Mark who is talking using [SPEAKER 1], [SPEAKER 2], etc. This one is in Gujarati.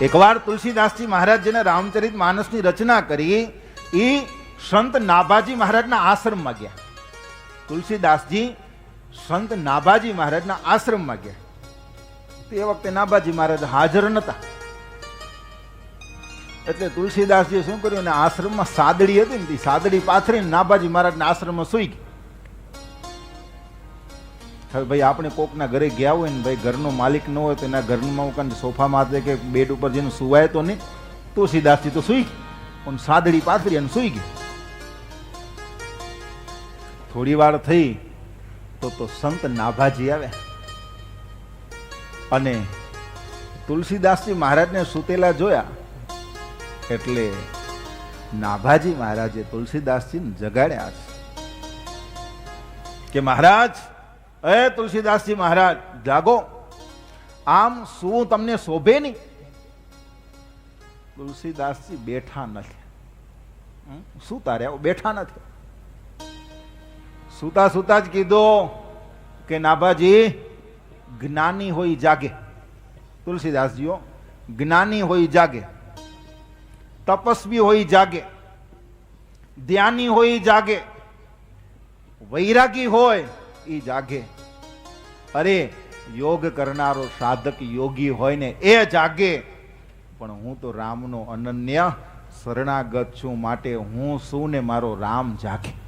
[SPEAKER 1] એકવાર તુલસીદાસજી મહારાજજીને રામચરિત માનસની રચના કરી એ સંત નાભાજી મહારાજના આશ્રમમાં ગયા. તુલસીદાસજી સંત નાભાજી મહારાજના આશ્રમમાં ગયા. તે વખતે નાભાજી મહારાજ હાજર નહોતા એટલે તુલસીદાસજીએ શું કર્યું? ને આશ્રમમાં સાદડી હતી ને તે સાદડી પાથરીને નાભાજી મહારાજના આશ્રમમાં સૂઈ ગઈ. હવે ભાઈ આપણે કોકના ઘરે ગયા હોય ને ભાઈ ઘરનો માલિક ન હોય તો એના ઘરમાં કાંઈ સોફામાં હાથે કે બેડ ઉપર જેને સુવાય તો નહીં. તુલસીદાસજી તો સૂઈ પણ સાદડી પાથરી અને સૂઈ ગઈ થોડી વાર થઈ તો તો સંત નાભાજી આવ્યા. અને તુલસીદાસજી મહારાજને સૂતેલા જોયા. એટલે નાભાજી મહારાજે તુલસીદાસજીને જગાડ્યા. છે કે મહારાજ એ તુલસીદાસજી મહારાજ, જાગો. આમ શું તમને શોભે નહીં? તુલસીદાસજી બેઠા નથી. હમ? તારે? બેઠા નથી. સૂતા સૂતા જ કીધો કે, નાભાજી, જ્ઞાની હોય જાગે. તુલસીદાસજીઓ, જ્ઞાની હોય જાગે. તપસ્વી હોય જાગે. ધ્યાની હોય જાગે. વૈરાગી હોય એ જાગે. અરે, યોગ કરનારો સાધક યોગી હોય ને એ જાગે. પણ હું તો રામનો અનન્ય શરણાગત છું, માટે હું શું ને મારો રામ જાગે?